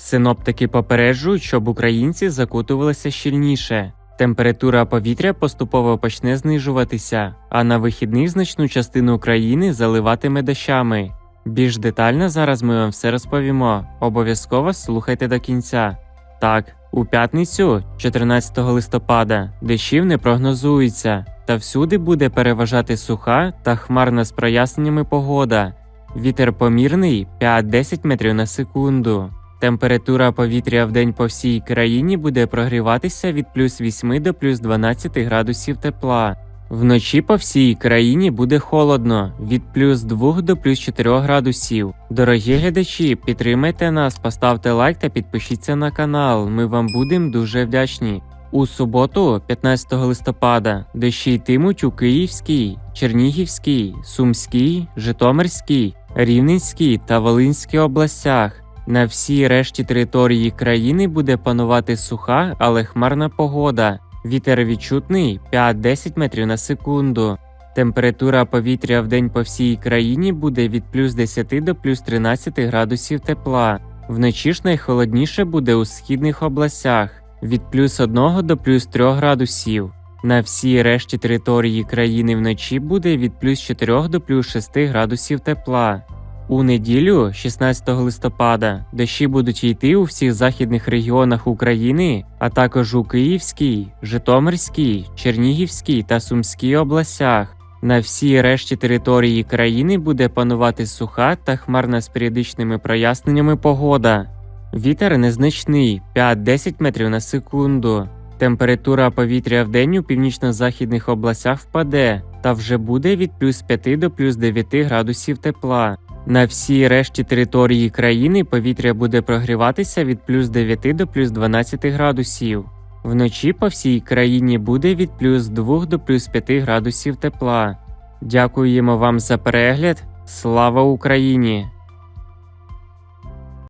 Синоптики попереджують, щоб українці закутувалися щільніше. Температура повітря поступово почне знижуватися, а на вихідних значну частину України заливатиме дощами. Більш детально зараз ми вам все розповімо. Обов'язково слухайте до кінця. Так, у п'ятницю, 14 листопада, дощів не прогнозується, та всюди буде переважати суха та хмарна з проясненнями погода. Вітер помірний 5-10 метрів на секунду. Температура повітря в день по всій країні буде прогріватися від плюс 8 до плюс 12 градусів тепла. Вночі по всій країні буде холодно від плюс 2 до плюс 4 градусів. Дорогі глядачі, підтримайте нас, поставте лайк та підпишіться на канал. Ми вам будемо дуже вдячні. У суботу, 15 листопада, дощі йтимуть у Київській, Чернігівській, Сумській, Житомирській, Рівненській та Волинській областях. На всій решті території країни буде панувати суха, але хмарна погода. Вітер відчутний 5-10 метрів на секунду. Температура повітря в день по всій країні буде від плюс 10 до плюс 13 градусів тепла. Вночі ж найхолодніше буде у східних областях від плюс 1 до плюс 3 градусів. На всій решті території країни вночі буде від плюс 4 до плюс 6 градусів тепла. У неділю, 16 листопада, дощі будуть йти у всіх західних регіонах України, а також у Київській, Житомирській, Чернігівській та Сумській областях. На всій решті території країни буде панувати суха та хмарна з періодичними проясненнями погода. Вітер незначний 5-10 метрів на секунду. Температура повітря в день у північно-західних областях впаде та вже буде від плюс 5 до плюс 9 градусів тепла. На всій решті території країни повітря буде прогріватися від плюс 9 до плюс 12 градусів. Вночі по всій країні буде від плюс 2 до плюс 5 градусів тепла. Дякуємо вам за перегляд. Слава Україні!